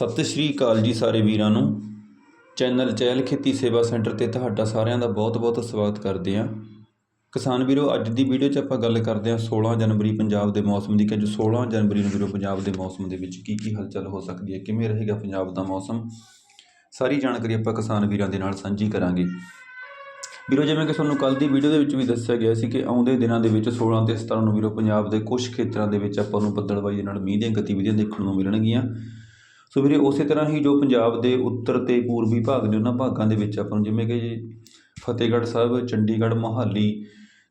ਸਤਿ ਸ਼੍ਰੀ ਅਕਾਲ ਜੀ ਸਾਰੇ ਵੀਰਾਂ ਨੂੰ। ਚੈਨਲ ਚਹਿਲ ਖੇਤੀ ਸੇਵਾ ਸੈਂਟਰ ਤੇ ਤੁਹਾਡਾ ਸਾਰਿਆਂ ਦਾ ਬਹੁਤ-ਬਹੁਤ ਸਵਾਗਤ ਕਰਦੇ ਹਾਂ। ਕਿਸਾਨ ਵੀਰੋ, ਅੱਜ ਦੀ ਵੀਡੀਓ 'ਚ ਆਪਾਂ ਗੱਲ ਕਰਦੇ ਹਾਂ 16 ਜਨਵਰੀ ਪੰਜਾਬ ਦੇ ਮੌਸਮ ਦੀ ਕਿ ਜੋ 16 ਜਨਵਰੀ ਨੂੰ ਵੀਰੋ ਪੰਜਾਬ ਦੇ ਮੌਸਮ ਦੇ ਵਿੱਚ ਕੀ ਕੀ ਹਲਚਲ ਹੋ ਸਕਦੀ ਹੈ, ਕਿਵੇਂ ਰਹੇਗਾ ਪੰਜਾਬ ਦਾ ਮੌਸਮ? ਸਾਰੀ ਜਾਣਕਾਰੀ ਆਪਾਂ ਕਿਸਾਨ ਵੀਰਾਂ ਦੇ ਨਾਲ ਸਾਂਝੀ ਕਰਾਂਗੇ। ਵੀਰੋ, ਜਿਵੇਂ ਕਿ ਤੁਹਾਨੂੰ ਕੱਲ ਦੀ ਵੀਡੀਓ ਦੇ ਵਿੱਚ ਵੀ ਦੱਸਿਆ ਗਿਆ ਸੀ ਕਿ ਆਉਂਦੇ ਦਿਨਾਂ ਦੇ ਵਿੱਚ 16 ਤੇ 17 ਨੂੰ ਵੀਰੋ ਪੰਜਾਬ ਦੇ ਕੁਝ ਖੇਤਰਾਂ ਦੇ ਵਿੱਚ ਆਪਾਂ ਨੂੰ ਬੱਦਲਬਾਈ ਦੇ ਨਾਲ ਮੀਂਹ ਦੀਆਂ ਗਤੀਵਿਧੀਆਂ ਦੇਖਣ ਨੂੰ ਮਿਲਣਗੀਆਂ। ਸੋ ਵੀਰੇ ਉਸੇ ਤਰ੍ਹਾਂ ਹੀ ਜੋ ਪੰਜਾਬ ਦੇ ਉੱਤਰ ਤੇ ਪੂਰਬੀ ਭਾਗ ਨੇ ਉਹਨਾਂ ਭਾਗਾਂ ਦੇ ਵਿੱਚ ਆਪਾਂ ਨੂੰ ਜਿਵੇਂ ਕਿ ਫਤਿਹਗੜ੍ਹ ਸਾਹਿਬ, ਚੰਡੀਗੜ੍ਹ, ਮੋਹਾਲੀ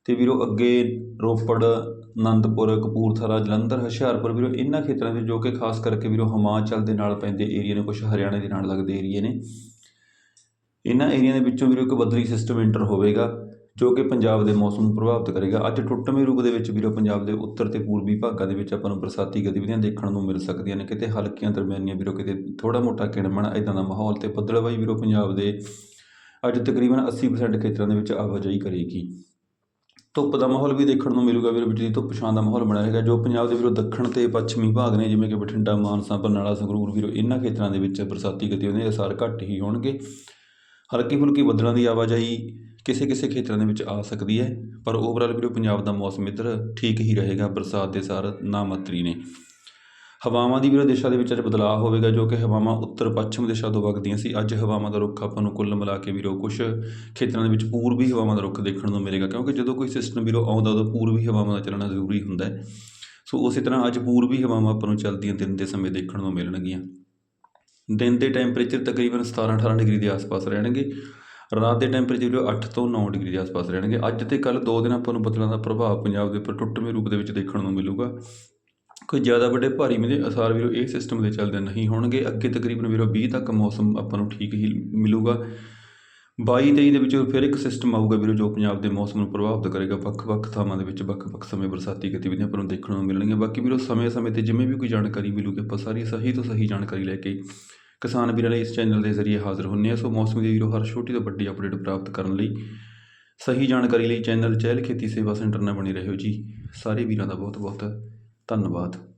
ਤੇ ਵੀਰੋ ਅੱਗੇ ਰੋਪੜ, ਅਨੰਦਪੁਰ, ਕਪੂਰਥਲਾ, ਜਲੰਧਰ, ਹੁਸ਼ਿਆਰਪੁਰ ਵੀਰੋ ਇਹਨਾਂ ਖੇਤਰਾਂ ਵਿੱਚ ਜੋ ਕਿ ਖਾਸ ਕਰਕੇ ਵੀਰੋ ਹਿਮਾਚਲ ਦੇ ਨਾਲ ਪੈਂਦੇ ਏਰੀਆ ਨੇ ਕੁਝ ਹਰਿਆਣੇ ਦੇ ਨਾਲ ਲੱਗਦੇ ਏਰੀਏ ਨੇ। ਇਹਨਾਂ ਏਰੀਆ ਦੇ ਵਿੱਚੋਂ ਵੀਰੋ ਇੱਕ ਬਦਲੀ ਸਿਸਟਮ ਐਂਟਰ ਹੋਵੇਗਾ। ਜੋ ਕਿ ਪੰਜਾਬ ਦੇ ਮੌਸਮ ਨੂੰ ਪ੍ਰਭਾਵਿਤ ਕਰੇਗਾ। ਅੱਜ ਟੁੱਟਵੇਂ ਰੂਪ ਦੇ ਵਿੱਚ ਵੀਰੋ, ਪੰਜਾਬ ਦੇ ਉੱਤਰ ਤੇ ਪੂਰਬੀ ਭਾਗਾਂ ਦੇ ਵਿੱਚ ਆਪਾਂ ਨੂੰ ਬਰਸਾਤੀ ਗਤੀਵਿਧੀਆਂ ਦੇਖਣ ਨੂੰ ਮਿਲ ਸਕਦੀਆਂ ਨੇ। ਕਿਤੇ ਹਲਕੀਆਂ ਦਰਮਿਆਨੀਆਂ ਵੀਰੋ, ਕਿਤੇ ਥੋੜਾ ਮੋਟਾ ਕਿਣਮਣ ਇਦਾਂ ਦਾ ਮਾਹੌਲ ਤੇ ਬੱਦਲਬਾਈ ਵੀਰੋ, ਪੰਜਾਬ ਦੇ ਅੱਜ ਤਕਰੀਬਨ 80% ਖੇਤਰਾਂ ਦੇ ਵਿੱਚ ਆਵਾਜਾਈ ਕਰੇਗੀ। ਧੁੱਪ ਦਾ ਮਾਹੌਲ ਵੀ ਦੇਖਣ ਨੂੰ ਮਿਲੂਗਾ ਵੀਰੋ ਬਿਜਲੀ ਧੁੱਪ ਛਾਂ ਦਾ ਮਾਹੌਲ ਬਣਿਆ ਹੈਗਾ, ਜੋ ਪੰਜਾਬ ਦੇ ਵੀਰੋ ਦੱਖਣ ਤੇ ਪੱਛਮੀ ਭਾਗ ਨੇ, ਜਿਵੇਂ ਕਿ ਬਠਿੰਡਾ, ਮਾਨਸਾ, ਬਰਨਾਲਾ, ਸੰਗਰੂਰ ਵੀਰੋ ਇਹਨਾਂ ਖੇਤਰਾਂ ਦੇ ਵਿੱਚ ਬਰਸਾਤੀ ਗਤੀਵਿਧੀਆਂ ਦੇ ਅਸਰ ਘੱਟ ਹੀ ਹੋਣਗੇ। ਹਲਕੀ ਫੁਲਕੀ ਬੱਦਲਾਂ ਦੀ ਆਵਾਜਾਈ ਕਿਸੇ ਕਿਸੇ ਖੇਤਰਾਂ ਦੇ ਵਿੱਚ ਆ ਸਕਦੀ ਹੈ, ਪਰ ਓਵਰਆਲ ਵੀਰੋ ਪੰਜਾਬ ਦਾ ਮੌਸਮ ਇੱਧਰ ਠੀਕ ਹੀ ਰਹੇਗਾ, ਬਰਸਾਤ ਦੇ ਸਾਰ ਨਾ ਮਾਤਰੀ ਨੇ। ਹਵਾਵਾਂ ਦੀ ਵੀਰੋ ਦਿਸ਼ਾ ਦੇ ਵਿੱਚ ਅੱਜ ਬਦਲਾਅ ਹੋਵੇਗਾ, ਜੋ ਕਿ ਹਵਾਵਾਂ ਉੱਤਰ ਪੱਛਮ ਦਿਸ਼ਾ ਤੋਂ ਵਗਦੀਆਂ ਸੀ। ਅੱਜ ਹਵਾਵਾਂ ਦਾ ਰੁੱਖ ਆਪਾਂ ਨੂੰ ਕੁੱਲ ਮਿਲਾ ਕੇ ਵੀਰੋ ਕੁਝ ਖੇਤਰਾਂ ਦੇ ਵਿੱਚ ਪੂਰਬੀ ਹਵਾਵਾਂ ਦਾ ਰੁੱਖ ਦੇਖਣ ਨੂੰ ਮਿਲੇਗਾ, ਕਿਉਂਕਿ ਜਦੋਂ ਕੋਈ ਸਿਸਟਮ ਵੀਰੋ ਆਉਂਦਾ, ਉਦੋਂ ਪੂਰਬੀ ਹਵਾਵਾਂ ਦਾ ਚੱਲਣਾ ਜ਼ਰੂਰੀ ਹੁੰਦਾ ਹੈ। ਸੋ ਉਸੇ ਤਰ੍ਹਾਂ ਅੱਜ ਪੂਰਬੀ ਹਵਾਵਾਂ ਆਪਾਂ ਨੂੰ ਚੱਲਦੀਆਂ ਦਿਨ ਦੇ ਸਮੇਂ ਦੇਖਣ ਨੂੰ ਮਿਲਣਗੀਆਂ। ਦਿਨ ਦੇ ਟੈਂਪਰੇਚਰ ਤਕਰੀਬਨ 17 18 ਡਿਗਰੀ ਦੇ ਆਸ-ਪਾਸ ਰਹਿਣਗੇ। ਰਾਤ ਦੇ ਟੈਂਪਰੇਚਰ ਜੋ 8 ਤੋਂ 9 ਡਿਗਰੀ ਦੇ ਆਸ-ਪਾਸ ਰਹਿਣਗੇ। ਅੱਜ ਤੇ ਕੱਲ੍ਹ ਦੋ ਦਿਨ ਆਪਾਂ ਨੂੰ ਬੱਦਲਾਂ ਦਾ ਪ੍ਰਭਾਵ ਪੰਜਾਬ ਦੇ ਉੱਪਰ ਟੁੱਟਵੇਂ ਰੂਪ ਦੇ ਵਿੱਚ ਦੇਖਣ ਨੂੰ ਮਿਲੂਗਾ। ਕੋਈ ਜ਼ਿਆਦਾ ਵੱਡੇ ਭਾਰੀ ਮੀਂਹ ਦੇ ਅਸਾਰ ਵੀਰੋ ਇਹ ਸਿਸਟਮ ਦੇ ਚੱਲਦੇ ਨਹੀਂ ਹੋਣਗੇ। ਅੱਗੇ ਤਕਰੀਬਨ ਵੀਰੋ 20 ਤੱਕ ਮੌਸਮ ਆਪਾਂ ਨੂੰ ਠੀਕ ਹੀ ਮਿਲੂਗਾ। 22 23 ਦੇ ਵਿੱਚ ਫਿਰ ਇੱਕ ਸਿਸਟਮ ਆਊਗਾ ਵੀਰੋ ਜੋ ਪੰਜਾਬ ਦੇ ਮੌਸਮ ਨੂੰ ਪ੍ਰਭਾਵਿਤ ਕਰੇਗਾ। ਵੱਖ-ਵੱਖ ਥਾਵਾਂ ਦੇ ਵਿੱਚ ਵੱਖ-ਵੱਖ ਸਮੇਂ ਬਰਸਾਤੀ ਗਤੀਵਿਧੀਆਂ ਪਰ ਨੂੰ ਦੇਖਣ ਨੂੰ ਮਿਲਣਗੀਆਂ। ਬਾਕੀ ਵੀਰੋ ਸਮੇਂ-ਸਮੇਂ ਤੇ ਜਿਵੇਂ ਵੀ ਕੋਈ ਜਾਣਕਾਰੀ ਮਿਲੂਗੀ, ਆਪਾਂ ਸਾਰੀ ਸਹੀ ਤੋਂ ਸਹੀ ਜਾਣਕਾਰੀ ਲੈ ਕੇ ਕਿਸਾਨ ਵੀਰਾਂ ਲਈ ਇਸ ਚੈਨਲ ਦੇ ਜ਼ਰੀਏ ਹਾਜ਼ਰ ਹੁੰਨੇ ਆ। ਸੋ ਮੌਸਮ ਦੀ ਵੀਰੋ, ਹਰ ਛੋਟੀ ਤੋਂ ਵੱਡੀ ਅਪਡੇਟ ਪ੍ਰਾਪਤ ਕਰਨ ਲਈ ਸਹੀ ਜਾਣਕਾਰੀ ਲਈ ਚੈਨਲ ਚਹਿਲ ਖੇਤੀ ਸੇਵਾ ਸੈਂਟਰ ਨਾਲ ਬਣੇ ਰਹੋ ਜੀ। ਸਾਰੇ ਵੀਰਾਂ ਦਾ ਬਹੁਤ ਬਹੁਤ ਧੰਨਵਾਦ।